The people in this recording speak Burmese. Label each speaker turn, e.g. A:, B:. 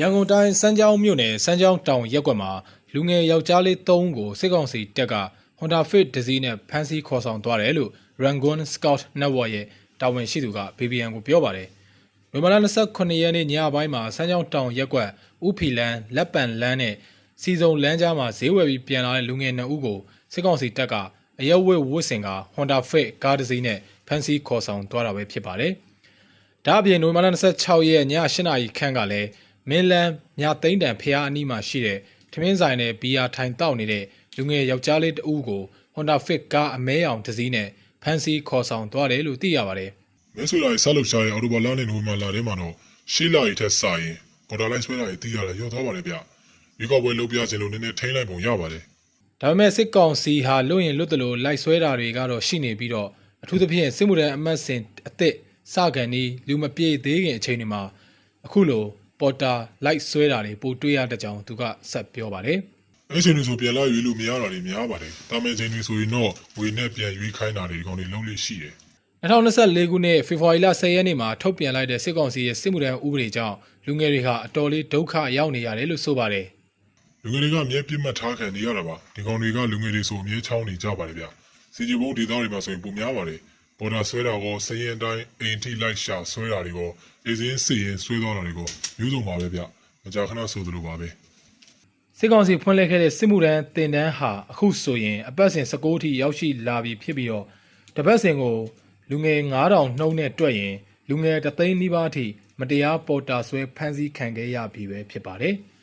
A: ရန်ကုန်တိုင်းစမ်းချောင်းမြို့နယ်စမ်းချောင်းတောင်ရက်ကွက်မှာလူငယ်ယောက်ျားလေး၃ဦးကိုစစ်ကောင်စီတပ်က Honda Fit ဒဇီးနဲ့ဖမ်းဆီးခေါ်ဆောင်သွားတယ်လို့ Rangoon Scout Network ရဲ့တာဝန်ရှိသူက BBN ကိုပြောပါတယ်။နိုဝင်ဘာလ29ရက်နေ့ညပိုင်းမှာစမ်းချောင်းတောင်ရက်ကွက်ဥဖီလန်းလက်ပံလန်းနဲ့စီစုံလန်းကြားမှာဈေးဝယ်ပြီးပြန်လာတဲ့လူငယ်2ဦးကိုစစ်ကောင်စီတပ်ကအရက်ဝတ်ဝတ်ဆင်က Honda Fit ကားဒဇီးနဲ့ဖမ်းဆီးခေါ်ဆောင်သွားတာပဲဖြစ်ပါတယ်။ဒါအပြင်နိုဝင်ဘာလ26ရက်ည8နာရီခန့်ကလည်း မင်းလန်းမြသိန်းတန်ဖျားအနီးမှာရှိတဲ့ထမင်းဆိုင်နဲ့ဘီယာထိုင်တောက်နေတဲ့လူငယ်ယောက်ျားလေးတဦးကို Honda Fit ကားအမဲရောင်တစ်စီးနဲ့ဖမ်းဆီးခေါ်ဆောင်သွားတယ်လို့သိရပါတယ်
B: မဲဆွေလာရေးဆက်လုပ်ရှာတဲ့အော်တိုဘာလနဲ့နိုဝင်ဘာလထဲမှာတော့ရှေးလာရေးထက်စာရင်ပေါ်တာလိုက်ဆွဲလာရေးတီးရတာရော့သွားပါတယ်ဗျ။ဒီကောက်ပွဲလုပ်ပြခြင်းလို့နည်းနည်းထိန်းလိုက်ပုံရပါတယ်။
A: ဒါပေမဲ့စစ်ကောင်စီဟာလွတ်ရင်လွတ်တယ်လို့လိုက်ဆွဲတာတွေကတော့ရှိနေပြီးတော့အထူးသဖြင့်စစ်မှုထမ်းအမတ်စင်အစ်စ်စကန်ဒီလူမပြေသေးခင်အချိန်တွေမှာအခုလို ပေါ်တာလိုက်ဆွဲတာတွေပိုတွေ့ရတဲ့ကြောင်းသူကဆက်ပြောပါတယ်။။
B: အဲချိန်တွေဆိုပြန်လာရွေးလို့မရတာတွေများပါတယ်။တာမန်ချိန်တွေဆိုရင်တော့ဝေနဲ့ပြန်ရွေးခိုင်းတာတွေဒီကောင်တွေလုံးလေးရှိတယ်
A: 2024ခုနှစ်ဖေဖော်ဝါရီလ10ရက်နေ့မှာထုတ်ပြန်လိုက်တဲ့စစ်ကောင်စီရဲ့စစ်မှုထမ်းဥပဒေကြောင့်လူငယ်တွေဟာအတော်လေးဒုက္ခရောက်နေရတယ်လို့ဆိုပါတယ်။
B: လူငယ်တွေကမြဲပြစ်မှတ်ထားခံနေရတာပါ။ဒီကောင်တွေကလူငယ်တွေဆိုအမြဲချောင်းနေကြပါတယ်ဗျ။စီဂျီဘုံဒေသတွေမှာဆိုရင်ပုံများပါတယ်။ ပေါ်တာဆွဲတာကောစရင်အတိုင်းအိမ်ထိလိုက်ရှာဆွဲတာတွေကောအေးစင်းစီရင်ဆွဲသွားတာတွေကောမျိုးစုံပါပဲဗျ။မကြာခဏဆိုသလိုပါပဲ။
A: စစ်ကောင်စီဖွင့်လှစ်ခဲ့တဲ့စစ်မှုထမ်းတင်တန်းဟာအခုဆိုရင်အပတ်စဉ်16ထိရောက်ရှိလာပြီဖြစ်ပြီးတော့တပတ်စဉ်ကိုလူငယ်9000နှုံးနဲ့တွက်ရင်လူငယ်တသိန်းနီးပါးအထိမတရားပေါ်တာဆွဲဖမ်းဆီးခံခဲ့ရပြီပဲဖြစ်ပါတယ်။